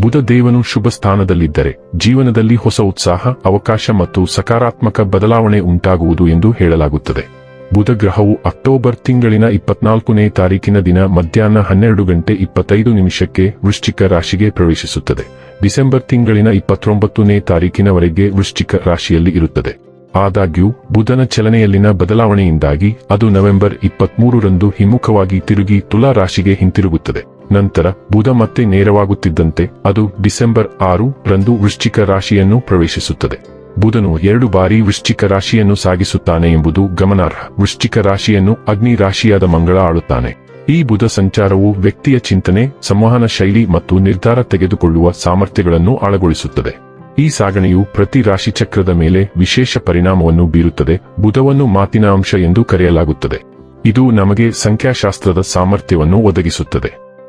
ಬುಧ ದೇವನು ಶುಭ ಸ್ಥಾನದಲ್ಲಿದ್ದರೆ ಜೀವನದಲ್ಲಿ ಹೊಸ ಉತ್ಸಾಹ, ಅವಕಾಶ ಮತ್ತು ಸಕಾರಾತ್ಮಕ ಬದಲಾವಣೆ ಉಂಟಾಗುವುದು ಎಂದು ಹೇಳಲಾಗುತ್ತದೆ. ಬುಧ ಗ್ರಹವು ಅಕ್ಟೋಬರ್ ತಿಂಗಳಿನ ಇಪ್ಪತ್ನಾಲ್ಕನೇ ತಾರೀಕಿನ ದಿನ ಮಧ್ಯಾಹ್ನ ಹನ್ನೆರಡು ಗಂಟೆ ಇಪ್ಪತ್ತೈದು ನಿಮಿಷಕ್ಕೆ ವೃಶ್ಚಿಕ ರಾಶಿಗೆ ಪ್ರವೇಶಿಸುತ್ತದೆ. ಡಿಸೆಂಬರ್ ತಿಂಗಳಿನ ಇಪ್ಪತ್ತೊಂಬತ್ತನೇ ತಾರೀಕಿನವರೆಗೆ ವೃಶ್ಚಿಕ ರಾಶಿಯಲ್ಲಿ ಇರುತ್ತದೆ. ಆದಾಗ್ಯೂ, ಬುಧನ ಚಲನೆಯಲ್ಲಿನ ಬದಲಾವಣೆಯಿಂದಾಗಿ ಅದು ನವೆಂಬರ್ ಇಪ್ಪತ್ಮೂರರಂದು ಹಿಮ್ಮುಖವಾಗಿ ತಿರುಗಿ ತುಲಾ ರಾಶಿಗೆ ಹಿಂತಿರುಗುತ್ತದೆ. ನಂತರ ಬುಧ ಮತ್ತೆ ನೇರವಾಗುತ್ತಿದ್ದಂತೆ ಅದು ಡಿಸೆಂಬರ್ ಆರು ರಂದು ವೃಶ್ಚಿಕ ರಾಶಿಯನ್ನು ಪ್ರವೇಶಿಸುತ್ತದೆ. ಬುಧನು ಎರಡು ಬಾರಿ ವೃಶ್ಚಿಕ ರಾಶಿಯನ್ನು ಸಾಗಿಸುತ್ತಾನೆ ಎಂಬುದು ಗಮನಾರ್ಹ. ವೃಶ್ಚಿಕ ರಾಶಿಯನ್ನು ಅಗ್ನಿ ರಾಶಿಯಾದ ಮಂಗಳ ಆಳುತ್ತಾನೆ. ಈ ಬುಧ ಸಂಚಾರವು ವ್ಯಕ್ತಿಯ ಚಿಂತನೆ, ಸಂವಹನ ಶೈಲಿ ಮತ್ತು ನಿರ್ಧಾರ ತೆಗೆದುಕೊಳ್ಳುವ ಸಾಮರ್ಥ್ಯಗಳನ್ನು ಆಳಗೊಳಿಸುತ್ತದೆ ಈ ಸಾಗಣೆಯು ಪ್ರತಿ ರಾಶಿ ಚಕ್ರದ ಮೇಲೆ ವಿಶೇಷ ಪರಿಣಾಮವನ್ನು ಬೀರುತ್ತದೆ. ಬುಧವನ್ನು ಮಾತಿನ ಅಂಶ ಎಂದು ಕರೆಯಲಾಗುತ್ತದೆ. ಇದು ನಮಗೆ ಸಂಖ್ಯಾಶಾಸ್ತ್ರದ ಸಾಮರ್ಥ್ಯವನ್ನು ಒದಗಿಸುತ್ತದೆ.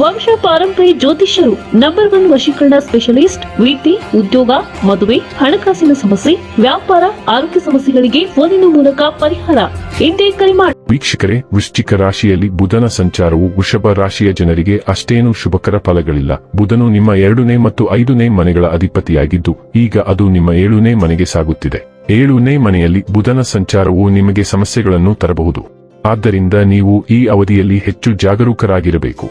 ವಂಶ ಪಾರಂಪರ್ಯ ಜ್ಯೋತಿಷ್ಯರು ನಂಬರ್ ಒನ್ ವಶೀಕರಣ ಸ್ಪೆಷಲಿಸ್ಟ್ ವೃತ್ತಿ ಉದ್ಯೋಗ, ಮದುವೆ, ಹಣಕಾಸಿನ ಸಮಸ್ಯೆ, ವ್ಯಾಪಾರ, ಆರೋಗ್ಯ ಸಮಸ್ಯೆಗಳಿಗೆ ಫೋನಿನ ಮೂಲಕ ಪರಿಹಾರ. ಇಂದೇ ಕರೆ ಮಾಡಿ ವೀಕ್ಷಕರೇ, ವೃಶ್ಚಿಕ ರಾಶಿಯಲ್ಲಿ ಬುಧನ ಸಂಚಾರವು ವೃಷಭ ರಾಶಿಯ ಜನರಿಗೆ ಅಷ್ಟೇನೂ ಶುಭಕರ ಫಲಗಳಿಲ್ಲ. ಬುಧನು ನಿಮ್ಮ ಎರಡನೇ ಮತ್ತು ಐದನೇ ಮನೆಗಳ ಅಧಿಪತಿಯಾಗಿದ್ದು, ಈಗ ಅದು ನಿಮ್ಮ ಏಳನೇ ಮನೆಗೆ ಸಾಗುತ್ತಿದೆ. ಏಳನೇ ಮನೆಯಲ್ಲಿ ಬುಧನ ಸಂಚಾರವು ನಿಮಗೆ ಸಮಸ್ಯೆಗಳನ್ನು ತರಬಹುದು. ಆದ್ದರಿಂದ ನೀವು ಈ ಅವಧಿಯಲ್ಲಿ ಹೆಚ್ಚು ಜಾಗರೂಕರಾಗಿರಬೇಕು.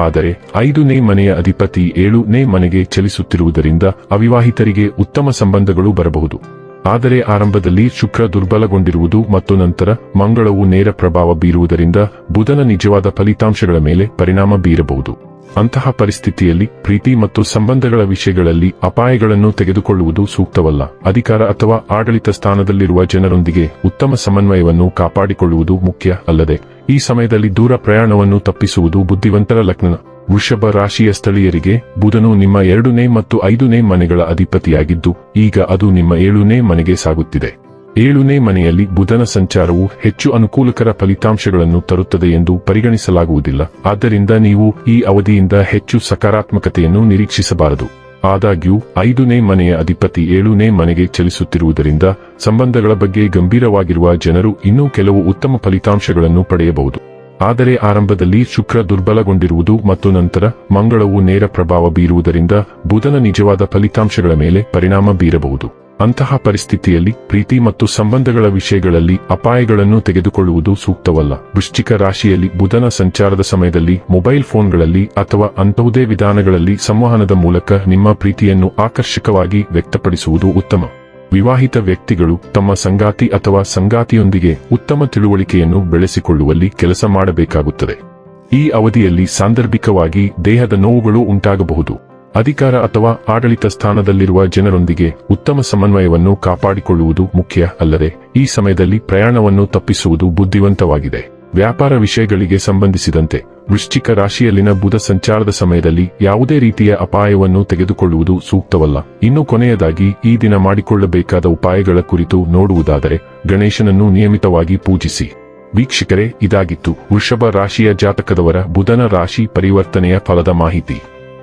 ಆದರೆ ಐದನೇ ಮನೆಯ ಅಧಿಪತಿ ಏಳುನೇ ಮನೆಗೆ ಚಲಿಸುತ್ತಿರುವುದರಿಂದ ಅವಿವಾಹಿತರಿಗೆ ಉತ್ತಮ ಸಂಬಂಧಗಳು ಬರಬಹುದು. ಆದರೆ ಆರಂಭದಲ್ಲಿ ಶುಕ್ರ ದುರ್ಬಲಗೊಂಡಿರುವುದು ಮತ್ತು ನಂತರ ಮಂಗಳವು ನೇರ ಪ್ರಭಾವ ಬೀರುವುದರಿಂದ ಬುಧನ ನಿಜವಾದ ಫಲಿತಾಂಶಗಳ ಮೇಲೆ ಪರಿಣಾಮ ಬೀರಬಹುದು. ಅಂತಹ ಪರಿಸ್ಥಿತಿಯಲ್ಲಿ ಪ್ರೀತಿ ಮತ್ತು ಸಂಬಂಧಗಳ ವಿಷಯಗಳಲ್ಲಿ ಅಪಾಯಗಳನ್ನು ತೆಗೆದುಕೊಳ್ಳುವುದು ಸೂಕ್ತವಲ್ಲ. ಅಧಿಕಾರ ಅಥವಾ ಆಡಳಿತ ಸ್ಥಾನದಲ್ಲಿರುವ ಜನರೊಂದಿಗೆ ಉತ್ತಮ ಸಮನ್ವಯವನ್ನು ಕಾಪಾಡಿಕೊಳ್ಳುವುದು ಮುಖ್ಯ ಅಲ್ಲದೆ ಈ ಸಮಯದಲ್ಲಿ ದೂರ ಪ್ರಯಾಣವನ್ನು ತಪ್ಪಿಸುವುದು ಬುದ್ಧಿವಂತರ ಲಗ್ನ ವೃಷಭ ರಾಶಿಯ ಸ್ಥಳೀಯರಿಗೆ ಬುಧನು ನಿಮ್ಮ ಎರಡನೇ ಮತ್ತು ಐದನೇ ಮನೆಗಳ ಅಧಿಪತಿಯಾಗಿದ್ದು, ಈಗ ಅದು ನಿಮ್ಮ ಏಳನೇ ಮನೆಗೆ ಸಾಗುತ್ತಿದೆ. ಏಳನೇ ಮನೆಯಲ್ಲಿ ಬುಧನ ಸಂಚಾರವು ಹೆಚ್ಚು ಅನುಕೂಲಕರ ಫಲಿತಾಂಶಗಳನ್ನು ತರುತ್ತದೆ ಎಂದು ಪರಿಗಣಿಸಲಾಗುವುದಿಲ್ಲ. ಆದ್ದರಿಂದ ನೀವು ಈ ಅವಧಿಯಿಂದ ಹೆಚ್ಚು ಸಕಾರಾತ್ಮಕತೆಯನ್ನು ನಿರೀಕ್ಷಿಸಬಾರದು. ಆದಾಗ್ಯೂ, ಐದನೇ ಮನೆಯ ಅಧಿಪತಿ ಏಳನೇ ಮನೆಗೆ ಚಲಿಸುತ್ತಿರುವುದರಿಂದ ಸಂಬಂಧಗಳ ಬಗ್ಗೆ ಗಂಭೀರವಾಗಿರುವ ಜನರು ಇನ್ನೂ ಕೆಲವು ಉತ್ತಮ ಫಲಿತಾಂಶಗಳನ್ನು ಪಡೆಯಬಹುದು. ಆದರೆ ಆರಂಭದಲ್ಲಿ ಶುಕ್ರ ದುರ್ಬಲಗೊಂಡಿರುವುದು ಮತ್ತು ನಂತರ ಮಂಗಳವು ನೇರ ಪ್ರಭಾವ ಬೀರುವುದರಿಂದ ಬುಧನ ನಿಜವಾದ ಫಲಿತಾಂಶಗಳ ಮೇಲೆ ಪರಿಣಾಮ ಬೀರಬಹುದು. ಅಂತಹ ಪರಿಸ್ಥಿತಿಯಲ್ಲಿ ಪ್ರೀತಿ ಮತ್ತು ಸಂಬಂಧಗಳ ವಿಷಯಗಳಲ್ಲಿ ಅಪಾಯಗಳನ್ನು ತೆಗೆದುಕೊಳ್ಳುವುದು ಸೂಕ್ತವಲ್ಲ. ವೃಶ್ಚಿಕ ರಾಶಿಯಲ್ಲಿ ಬುಧನ ಸಂಚಾರದ ಸಮಯದಲ್ಲಿ ಮೊಬೈಲ್ ಫೋನ್ಗಳಲ್ಲಿ ಅಥವಾ ಅಂತಹುದೇ ವಿಧಾನಗಳಲ್ಲಿ ಸಂವಹನದ ಮೂಲಕ ನಿಮ್ಮ ಪ್ರೀತಿಯನ್ನು ಆಕರ್ಷಕವಾಗಿ ವ್ಯಕ್ತಪಡಿಸುವುದು ಉತ್ತಮ. ವಿವಾಹಿತ ವ್ಯಕ್ತಿಗಳು ತಮ್ಮ ಸಂಗಾತಿ ಅಥವಾ ಸಂಗಾತಿಯೊಂದಿಗೆ ಉತ್ತಮ ತಿಳುವಳಿಕೆಯನ್ನು ಬೆಳೆಸಿಕೊಳ್ಳುವಲ್ಲಿ ಕೆಲಸ ಮಾಡಬೇಕಾಗುತ್ತದೆ. ಈ ಅವಧಿಯಲ್ಲಿ ಸಾಂದರ್ಭಿಕವಾಗಿ ದೇಹದ ನೋವುಗಳು ಉಂಟಾಗಬಹುದು. ಅಧಿಕಾರ ಅಥವಾ ಆಡಳಿತ ಸ್ಥಾನದಲ್ಲಿರುವ ಜನರೊಂದಿಗೆ ಉತ್ತಮ ಸಮನ್ವಯವನ್ನು ಕಾಪಾಡಿಕೊಳ್ಳುವುದು ಮುಖ್ಯ ಅಲ್ಲದೆ ಈ ಸಮಯದಲ್ಲಿ ಪ್ರಯಾಣವನ್ನು ತಪ್ಪಿಸುವುದು ಬುದ್ಧಿವಂತವಾಗಿದೆ. ವ್ಯಾಪಾರ ವಿಷಯಗಳಿಗೆ ಸಂಬಂಧಿಸಿದಂತೆ ವೃಶ್ಚಿಕ ರಾಶಿಯಲ್ಲಿನ ಬುಧ ಸಂಚಾರದ ಸಮಯದಲ್ಲಿ ಯಾವುದೇ ರೀತಿಯ ಅಪಾಯವನ್ನು ತೆಗೆದುಕೊಳ್ಳುವುದು ಸೂಕ್ತವಲ್ಲ. ಇನ್ನು ಕೊನೆಯದಾಗಿ ಈ ದಿನ ಮಾಡಿಕೊಳ್ಳಬೇಕಾದ ಉಪಾಯಗಳ ಕುರಿತು ನೋಡುವುದಾದರೆ ಗಣೇಶನನ್ನು ನಿಯಮಿತವಾಗಿ ಪೂಜಿಸಿ. ವೀಕ್ಷಕರೇ, ಇದಾಗಿತ್ತು ವೃಷಭ ರಾಶಿಯ ಜಾತಕದವರ ಬುಧನ ರಾಶಿ ಪರಿವರ್ತನೆಯ ಫಲದ ಮಾಹಿತಿ.